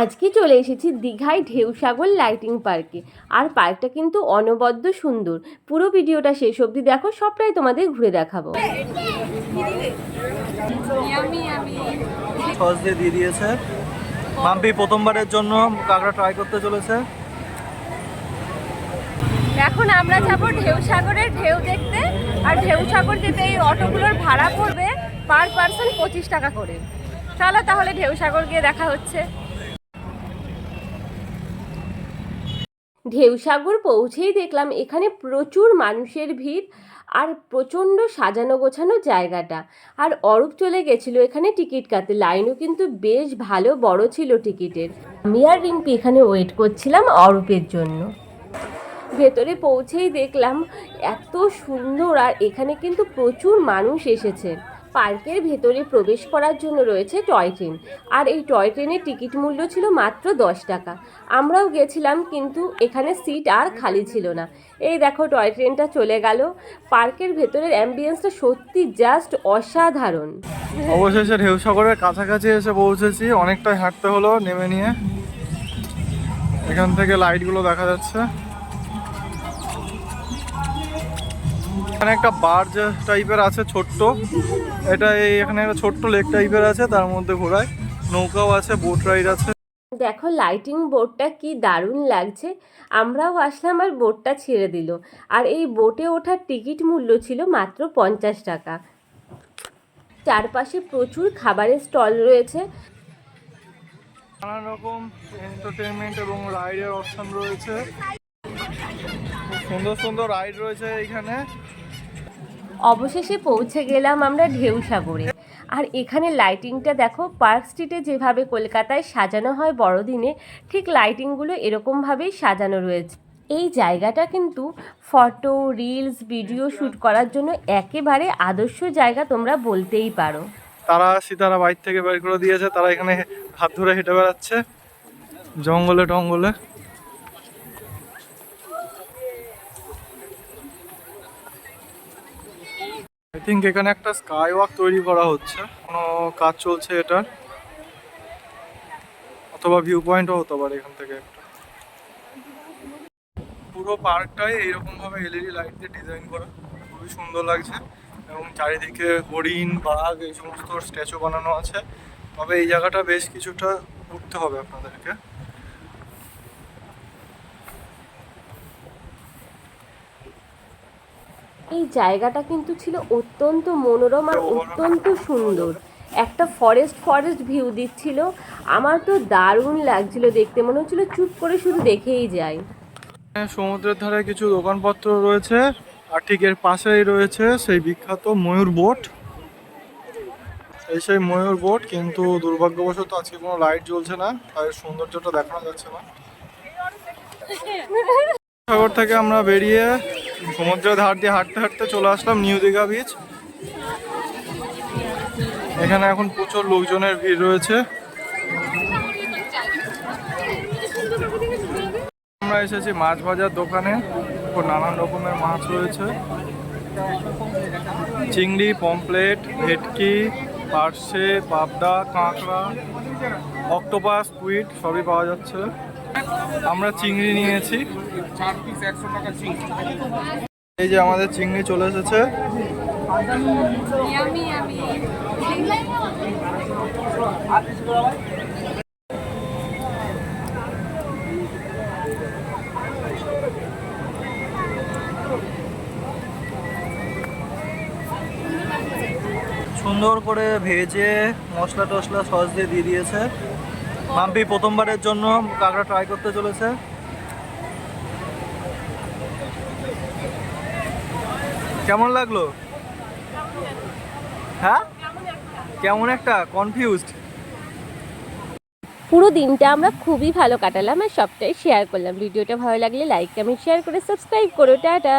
আজকে চলে এসেছি দীঘায় ঢেউসাগর লাইটিং পার্কে আর পার্কটা কিন্তু অনবদ্য সুন্দর। পুরো ভিডিওটা শেষ অবধি দেখো সবটাই তোমাদের ঘুরে দেখাবো। সস দিয়ে দিয়ে দিয়েছে। মাম্পি প্রথমবারের জন্য কাঁকড়া ট্রাই করতে চলেছে। এখন আমরা যাব ঢেউসাগরের ঢেউ দেখতে। আর ঢেউসাগর যেতে এই অটোগুলোর ভাড়া পড়বে পার পার্সন পঁচিশ টাকা করে। চলো তাহলে ঢেউসাগর গিয়ে দেখা হচ্ছে। ঢেউসাগর পৌঁছেই দেখলাম এখানে প্রচুর মানুষের ভিড় আর প্রচণ্ড সাজানো গোছানো জায়গাটা। আর অরূপ চলে গেছিল এখানে টিকিট কাটতে। লাইনও কিন্তু বেশ ভালো, বড় ছিল টিকিটের। আমি আর রিম্পি এখানে ওয়েট করছিলাম অরূপের জন্য। ভেতরে পৌঁছেই দেখলাম এত সুন্দর আর এখানে কিন্তু প্রচুর মানুষ এসেছে। পার্কের ভেতরে প্রবেশ করার জন্য রয়েছে টয় ট্রেন। আর এই টয় ট্রেনের টিকিট মূল্য ছিল মাত্র দশ টাকা। আমরাও গেছিলাম কিন্তু এখানে সিট আর খালি ছিল না। এই দেখো টয় ট্রেনটা চলে গেল। পার্কের ভেতরের অ্যাম্বিয়েন্সটা সত্যি জাস্ট অসাধারণ। অবশেষে ঢেউ সাগরের কাছাকাছি এসে পৌঁছেছি। অনেকটাই হাঁটতে হলো, নেমে নিয়ে। এখান থেকে লাইটগুলো দেখা যাচ্ছে। এখানে একটা বার্জ টাইপের আছে ছোট্ট। এটা এই এখানে একটা ছোট্ট লেক টাইপের আছে তার মধ্যে ঘোরায়। নৌকাও আছে বোট রাইড আছে। দেখো লাইটিং বোর্ডটা কি দারুণ লাগছে। আমরাও আসলাম আর বোটটা ছেড়ে দিল। আর এই বোটে ওঠার টিকিট মূল্য ছিল মাত্র পঞ্চাশ টাকা। চারপাশে প্রচুর খাবারের স্টল রয়েছে। নানান রকম এন্টারটেনমেন্ট এবং রাইডের অপশন রয়েছে। সুন্দর সুন্দর রাইড রয়েছে এইখানে অবশেষে পৌঁছে গেলাম আমরা ঢেউ সাগরে। আর এখানে লাইটিংটা দেখো পার্ক স্ট্রিটে যেভাবে কলকাতায় সাজানো হয় বড়দিনে, ঠিক লাইটিংগুলো এরকমভাবেই সাজানো রয়েছে। এই জায়গাটা কিন্তু ফটো রিলস ভিডিও শ্যুট করার জন্য একেবারে আদর্শ জায়গা তোমরা বলতেই পারো। তারা সীতারা বাইর থেকে বের করে দিয়েছে, তারা এখানে হাত ধরে হেঁটে বেড়াচ্ছে। জঙ্গলে টঙ্গলে। থিঙ্ক এখানে একটা স্কাই ওয়াক তৈরি করা হচ্ছে। কোনো কাজ চলছে এটার। অথবা ভিউ পয়েন্টও হতে পারে এখান থেকে একটা। পুরো পার্কটাই এইরকম ভাবে এলইডি লাইট দিয়ে ডিজাইন করা। খুবই সুন্দর লাগছে। এবং চারিদিকে হরিণ, বাঘ এই সমস্ত স্ট্যাচু বানানো আছে। তবে এই জায়গাটা বেশ কিছুটা উঠতে হবে আপনাদেরকে। এই জায়গাটা কিন্তু ছিল অত্যন্ত মনোরম আর অত্যন্ত সুন্দর। একটা ফরেস্ট ফরেস্ট ভিউ দিচ্ছিল। আমার তো দারুণ লাগছিল দেখতে। মনে হচ্ছিল চুপ করে শুধু দেখেই যাই। এখানে সমুদ্রের ধারে কিছু দোকানপত্র রয়েছে। আর ঠিক এর পাশেই রয়েছে সেই বিখ্যাত ময়ূর বোট। এই সেই ময়ূর বোট কিন্তু দুর্ভাগ্যবশত আজকে কোনো লাইট জ্বলছে না, তাই সৌন্দর্যটা দেখানো যাচ্ছে না। সাগর থেকে আমরা বেরিয়ে সমুদ্রের ধার দিয়ে হাঁটতে হাঁটতে চলে আসলাম নিউ দীঘা বিচ এখানে এখন প্রচুর লোকজনের ভিড় রয়েছে। আমরা এসেছি মাছ ভাজার দোকানে। নানান রকমের মাছ রয়েছে। চিংড়ি পমপ্লেট ভেটকি, পার্শে, পাবদা, কাঁকড়া, অক্টোপাস কুইট সবই পাওয়া যাচ্ছে। আমরা চিংড়ি নিয়েছি। এই যে আমাদের চিংড়ি চলে এসেছে। সুন্দর করে ভেজে মশলা টশলা সস দিয়ে দিয়ে দিয়েছে। মাম্পি প্রথমবারের জন্য কাঁকড়া ট্রাই করতে চলেছে। কেমন লাগল? হ্যাঁ? কেমন একটা? কনফিউজড পুরো দিনটা আমরা খুবই ভালো কাটালাম আর সবটাই শেয়ার করলাম। ভিডিওটা ভালো লাগলে লাইক কমেন্ট শেয়ার করে সাবস্ক্রাইব করো। টাটা!